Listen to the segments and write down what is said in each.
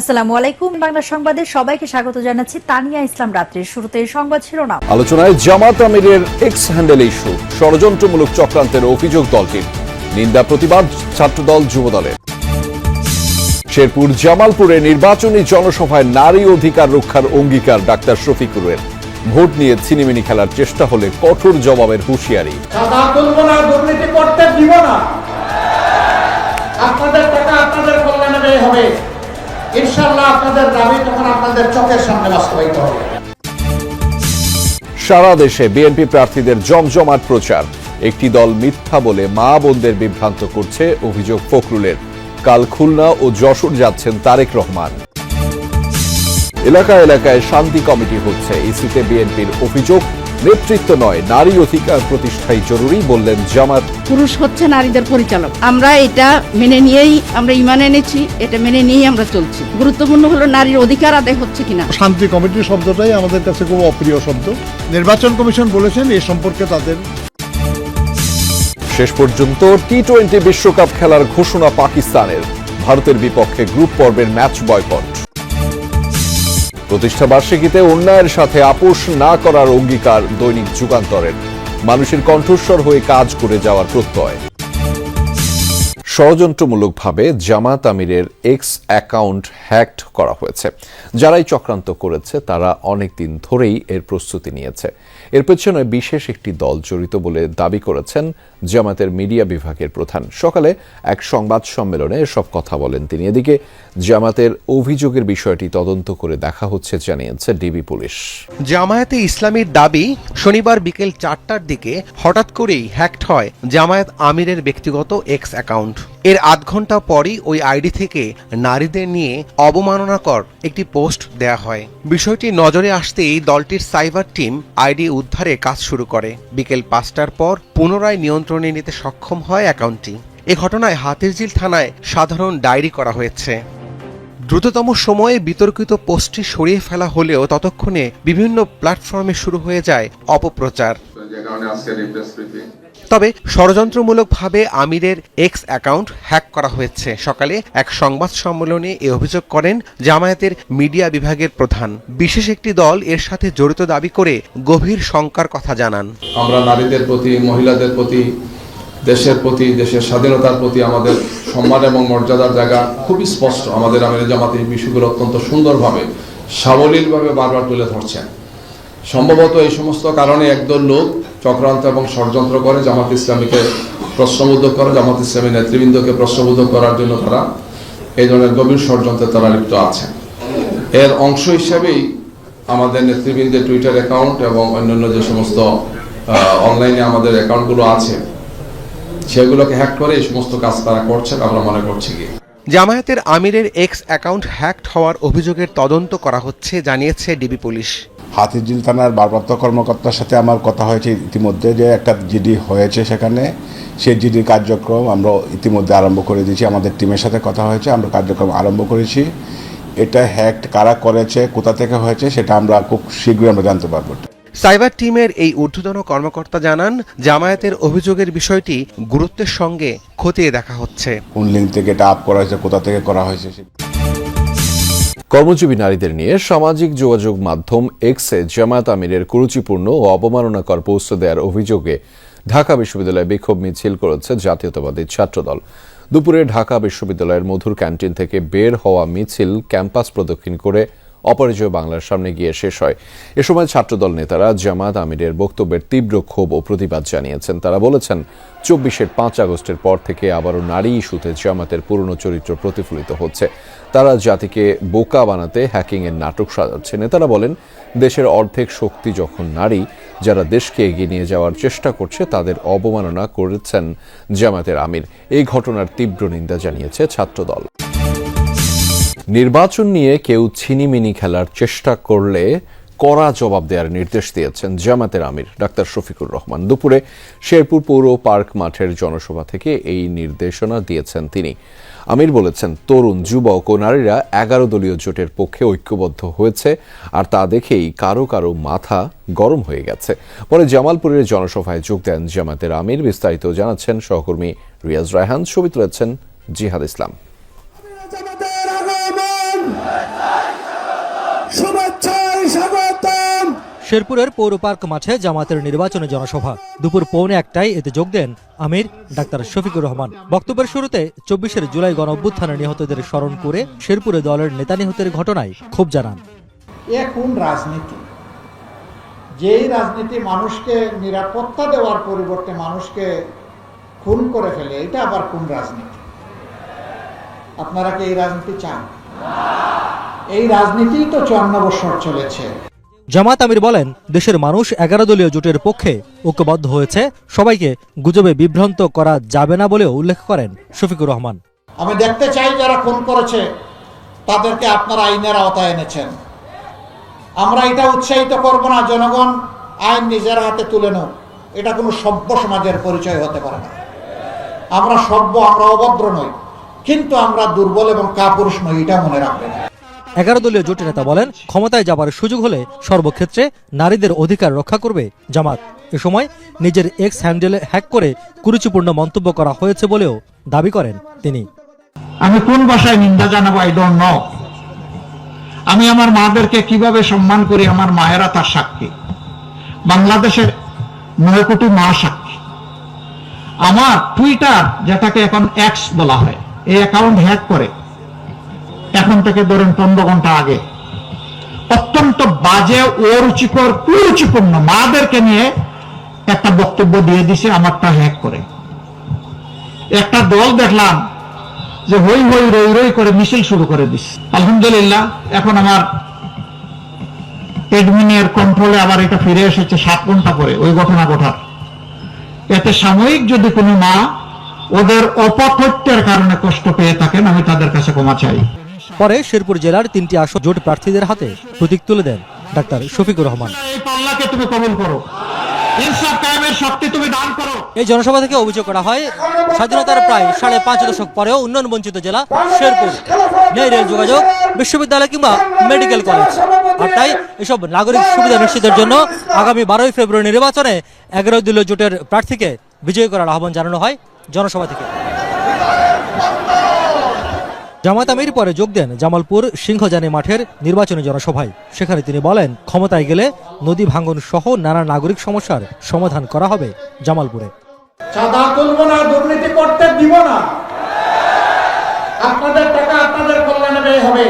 আসসালামু আলাইকুম। বাংলা সংবাদে সবাইকে স্বাগত জানাচ্ছি তানিয়া ইসলাম রাত্রির শুরুতে সংবাদ শিরোনাম। আলোচনায় জামাত আমিরের এক্স হ্যান্ডেল ইস্যু ষড়যন্ত্রমূলক চক্রান্তের অভিযোগ দলটির নিন্দা প্রতিবাদ ছাত্রদল যুবদলের। শেরপুর জামালপুরে নির্বাচনী জনসভায় নারী অধিকার রক্ষার অঙ্গীকার ডাক্তার শফিকুরের। ভোট নিয়ে ছিনিমিনি খেলার চেষ্টা হলে কঠোর জবাবের হুঁশিয়ারি। সাদা তুলব না দুর্নীতি করতে দিব না। আপনাদের টাকা আপনাদের কল্যাণে হবে। ইনশাল্লাহ আপনাদের দাবি তখন আপনাদের চোখের সামনে বাস্তবায়িত হবে। সারা দেশে বিএনপি প্রার্থীদের জমজমাট প্রচার। একটি দল মিথ্যা বলে মা বোনদের বিভ্রান্ত করছে অভিযোগ ফখরুলের। কাল খুলনা ও যশোর যাচ্ছেন তারেক রহমান। এলাকা এলাকায় শান্তি কমিটি হচ্ছে, ইসিতে বিএনপির অভিযোগ নেতৃত্ব নয় নারী অধিকার প্রতিষ্ঠাই জরুরি বললেন জামাত। পুরুষ হচ্ছে নারীদের পরিচালক। আমরা এটা মেনে নিয়েই আমরা ইমান এনেছি এটা মেনে নিয়েই আমরা চলছি। গুরুত্বপূর্ণ হলো নারীর অধিকার আদায় হচ্ছে কিনা। শান্তি কমিটি শব্দটাই আমাদের কাছে খুব অপ্রিয় শব্দ। নির্বাচন কমিশন বলেছেন এ সম্পর্কে তাদের শেষ পর্যন্ত টি টোয়েন্টি বিশ্বকাপ খেলার ঘোষণা পাকিস্তানের। ভারতের বিপক্ষে গ্রুপ পর্বের ম্যাচ বয়কট। প্রতিষ্ঠা বার্ষিকীতে অন্যায়ের সাথে আপোষ না করার অঙ্গীকার দৈনিক যুগান্তরের। মানুষের কণ্ঠস্বর হয়ে কাজ করে যাওয়ার প্রত্যয়। ষড়যন্ত্রমূলকভাবে জামাত আমিরের এক্স অ্যাকাউন্ট হ্যাকড করা হয়েছে। যারাই চক্রান্ত করেছে, তারা অনেক দিন ধরেই এর প্রস্তুতি নিয়েছে। এর পেছনে বিশেষ একটি দল জড়িত বলে দাবি করেছেন জামাতের মিডিয়া বিভাগের প্রধান। সকালে এক সংবাদ সম্মেলনে এসব কথা বলেন তিনি। এদিকে জামাতের অভিযোগের বিষয়টি তদন্ত করে দেখা হচ্ছে, জানিয়েছে ডিবি পুলিশ। জামায়াতে ইসলামীর দাবি, শনিবার বিকেল চারটার দিকে হঠাৎ করেই হ্যাকড হয় জামায়াত আমিরের ব্যক্তিগত এক্স অ্যাকাউন্ট এর আধ ঘণ্টা পরই ওই আইডি থেকে নারীদের নিয়ে অবমাননাকর একটি পোস্ট দেয়া হয়। বিষয়টি নজরে আসতেই দলটির সাইবার টিম আইডি উদ্ধারে কাজ শুরু করে। বিকেল পাঁচটার পর পুনরায় নিয়ন্ত্রণে নিতে সক্ষম হয় অ্যাকাউন্টটি। এ ঘটনায় হাতিরঝিল থানায় সাধারণ ডায়েরি করা হয়েছে। দ্রুততম সময়ে বিতর্কিত পোস্টটি সরিয়ে ফেলা হলেও ততক্ষণে বিভিন্ন প্ল্যাটফর্মে শুরু হয়ে যায় অপপ্রচার। তবে ষড়যন্ত্রমূলকভাবে আমিরের এক্স অ্যাকাউন্ট হ্যাক করা হয়েছে। সকালে এক সংবাদ সম্মেলনে এ অভিযোগ করেন জামায়াতের মিডিয়া বিভাগের প্রধান। বিশেষ একটি দল এর সাথে জড়িত দাবি করে গভীর শঙ্কার কথা জানান। আমরা নারীদের প্রতি, মহিলাদের প্রতি, দেশের প্রতি, দেশের স্বাধীনতার প্রতি আমাদের সম্মান এবং মর্যাদার জায়গা খুবই স্পষ্ট। আমাদের আমির জামাত বিষয়গুলো অত্যন্ত সুন্দরভাবে, সাবলীলভাবে বারবার তুলে ধরছেন। সম্ভবত এই সমস্ত কারণে একদল লোক চক্রান্ত এবং ষড়যন্ত্র করে জামাত ইসলামীকে প্রশ্নবুদ্ধ করে, জামাত ইসলামী নেতৃবৃন্দকে প্রশ্নবুদ্ধ করার জন্য তারা এই ধরনের গভীর ষড়যন্ত্রে তারা লিপ্ত আছেন এর অংশ হিসেবেই আমাদের নেতৃবৃন্দের টুইটার অ্যাকাউন্ট এবং অন্যান্য যে সমস্ত অনলাইনে আমাদের অ্যাকাউন্টগুলো আছে, সেগুলোকে হ্যাক করে এই সমস্ত কাজ তারা করছেন, আমরা মনে করছি কি। জামায়াতের আমিরের এক্স অ্যাকাউন্ট হ্যাকড হওয়ার অভিযোগের তদন্ত করা হচ্ছে, জানিয়েছে ডিবি পুলিশ। হাতিঝিল থানার ভারপ্রাপ্ত কর্মকর্তার সাথে আমার কথা হয়েছে ইতিমধ্যে যে একটা জিডি হয়েছে সেখানে। সেই জিডি কার্যক্রম আমরা ইতিমধ্যে আরম্ভ করে দিয়েছি। আমাদের টিমের সাথে কথা হয়েছে আমরা কার্যক্রম আরম্ভ করেছি। এটা হ্যাক কারা করেছে কোথা থেকে হয়েছে সেটা আমরা খুব শীঘ্রই আমরা জানতে পারব। সাইবার টিমের এই ঊর্ধ্বতন কর্মকর্তা জানান জামায়াতের অভিযোগের বিষয়টি গুরুত্বের সঙ্গে খতিয়ে দেখা হচ্ছে। কোন লিঙ্ক থেকে এটা আপ করা হয়েছে কোথা থেকে করা হয়েছে কর্মজীবী নারীদের নিয়ে সামাজিক যোগাযোগ মাধ্যম এক্সে জামায়াত আমিরের কুরুচিপূর্ণ ও অবমাননাকর পোস্ট দেওয়ার অভিযোগে ঢাকা বিশ্ববিদ্যালয়ে বিক্ষোভ মিছিল করেছে জাতীয়তাবাদী ছাত্রদল। দুপুরে ঢাকা বিশ্ববিদ্যালয়ের মধুর ক্যান্টিন থেকে বের হওয়া মিছিল ক্যাম্পাস প্রদক্ষিণ করে অপরাজয় বাংলার সামনে গিয়ে শেষ হয়। এ সময় ছাত্রদল নেতারা জামাত আমিরের বক্তব্যের তীব্র ক্ষোভ ও প্রতিবাদ জানিয়েছেন। তারা বলেছেন, চব্বিশের পাঁচ আগস্টের পর থেকে আবারও নারী ইস্যুতে জামাতের পুরনো চরিত্র প্রতিফলিত হচ্ছে। তারা জাতিকে বোকা বানাতে হ্যাকিংয়ের নাটক সাজাচ্ছে। নেতারা বলেন, দেশের অর্ধেক শক্তি যখন নারী, যারা দেশকে এগিয়ে নিয়ে যাওয়ার চেষ্টা করছে, তাদের অবমাননা করেছেন জামাতের আমির। এই ঘটনার তীব্র নিন্দা জানিয়েছে ছাত্রদল। নির্বাচন নিয়ে কেউ ছিনিমিনি খেলার চেষ্টা করলে কড়া জবাব দেওয়ার নির্দেশ দিয়েছেন জামাতের আমির ডাক্তার শফিকুর রহমান। দুপুরে শেরপুর পৌর পার্ক মাঠের জনসভা থেকে এই নির্দেশনা দিয়েছেন তিনি। আমির বলেছেন, তরুণ, যুবক ও নারীরা এগারো দলীয় জোটের পক্ষে ঐক্যবদ্ধ হয়েছে আর তা দেখেই কারও কারও মাথা গরম হয়ে গেছে। পরে জামালপুরের জনসভায় যোগ দেন জামাতের আমির। বিস্তারিত জানাচ্ছেন সহকর্মী রিয়াজ রায়হান। ছবি তুলেছেন জিহাদ ইসলাম জামাতের আগমন শেরপুরের পৌর পার্ক মাঠে জামাতের নির্বাচনী জনসভা। দুপুর পৌনে একটায় এতে যোগ দেন আমির, ডাক্তার শফিকুর রহমান। বক্তব্যের শুরুতে চব্বিশের জুলাই গণ অভ্যুত্থানে নিহতদের স্মরণ করে শেরপুরে দলের নেতা নিহতের ঘটনায় ক্ষোভ জানান। এ রাজনীতি। যেই রাজনীতি মানুষকে নিরাপত্তা দেওয়ার পরিবর্তে মানুষকে খুন করে ফেলে, এটা আবার কোন রাজনীতি? আপনারা কি এই রাজনীতি চান? এই রাজনীতি তো চুয়ান্ন বছর চলেছে। জামাত আমির বলেন, দেশের মানুষ এগারো দলীয় জোটের পক্ষে ঐক্যবদ্ধ হয়েছে, সবাইকে গুজবে বিভ্রান্ত করা যাবে না বলেও উল্লেখ করেন শফিকুর রহমান। আমি দেখতে চাই যারা খুন করেছে, তাদেরকে আপনারা আইনের আওতায় এনেছেন। আমরা এটা উৎসাহিত করব না, জনগণ আইন নিজের হাতে তুলে নেও। এটা কোনো সভ্য সমাজের পরিচয় হতে পারে না। আমরা সভ্য, আমরা অভদ্র নই, কিন্তু আমরা দুর্বল এবং কাপুরুষ নই, এটা মনে রাখবেন। এগারো দলীয় জোটের নেতা বলেন, ক্ষমতায় যাবার সুযোগ হলে সর্বক্ষেত্রে নারীদের অধিকার রক্ষা করবে জামাত। এ সময় নিজের এক্স হ্যান্ডেলে হ্যাক করে কুরুচিপূর্ণ মন্তব্য করা হয়েছে বলেও দাবি করেন তিনি। আমি কোন ভাষায় নিন্দা জানাব? আই ডোন্ট নো আমি আমার মাদেরকে কীভাবে সম্মান করি? আমার মায়েরা তার সাক্ষী। বাংলাদেশের নয় কোটি মা সাক্ষী। আমার টুইটার যেটাকে এখন এক্স বলা হয়, এই অ্যাকাউন্ট হ্যাক করে। এখন থেকে ধরেন পনেরো ঘণ্টা আগে। অত্যন্ত বাজে অরুচিকর, কুরুচিপূর্ণ মাদেরকে নিয়ে একটা বক্তব্য দিয়ে দিছে আমারটা হ্যাক করে। একটা দল দেখলাম যে হই হই রই রই করে মিছিল শুরু করে দিস আলহামদুলিল্লাহ, এখন আমার এডমিনের কন্ট্রোলে আবার এটা ফিরে এসেছে সাত ঘণ্টা পরে, ওই ঘটনা ঘটার। এতে সাময়িক যদি কোনো মা ওদের অপথ্যের কারণে কষ্ট পেয়ে থাকেন, আমি তাদের কাছে ক্ষমা চাই। পরে শেরপুর জেলার তিনটি আসন জোট প্রার্থীদের হাতে প্রতীক তুলে দেন ডাক্তার শফিকুর রহমান। এই জনসভা থেকে অভিযোগ করা হয় স্বাধীনতার প্রায় সাড়ে পাঁচ দশক পরেও উন্নয়ন বঞ্চিত জেলা শেরপুর। নেই রেল যোগাযোগ বিশ্ববিদ্যালয় কিংবা মেডিকেল কলেজ। আর তাই এসব নাগরিক সুবিধা নিশ্চিতের জন্য আগামী বারোই ফেব্রুয়ারি নির্বাচনে এগারো দলীয় জোটের প্রার্থীকে বিজয়ী করার আহ্বান জানানো হয় জনসভা থেকে। জামাত আমির পরে যোগ দেন জামালপুর সিংহজানি মাঠের নির্বাচনী জনসভায়। সেখানে তিনি বলেন ক্ষমতায় গেলে নদী ভাঙ্গন সহ নানা নাগরিক সমস্যার সমাধান করা হবে জামালপুরে। চাঁদা তুলব না দুর্নীতি করতে দিব না। আপনাদের টাকা আপনাদের কল্যাণে ব্যয় হবে।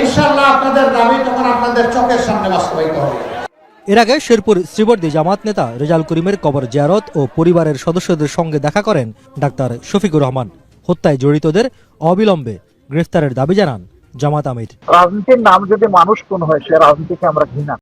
ইনশাল্লাহ আপনাদের দাবি তখন আপনাদের চোখের সামনে বাস্তবায়িত হবে। এর আগে শেরপুর শ্রীবর্দী জামাত নেতা রেজাল করিমের কবর জিয়ারত ও পরিবারের সদস্যদের সঙ্গে দেখা করেন ডাক্তার শফিকুর রহমান। হত্যায় জড়িতদের অবিলম্বে গ্রেফতারের দাবি জানান জামাত আমির। রাজনীতির নাম যদি মানুষ কোন হয়, সে রাজনীতিকে আমরা ঘৃণা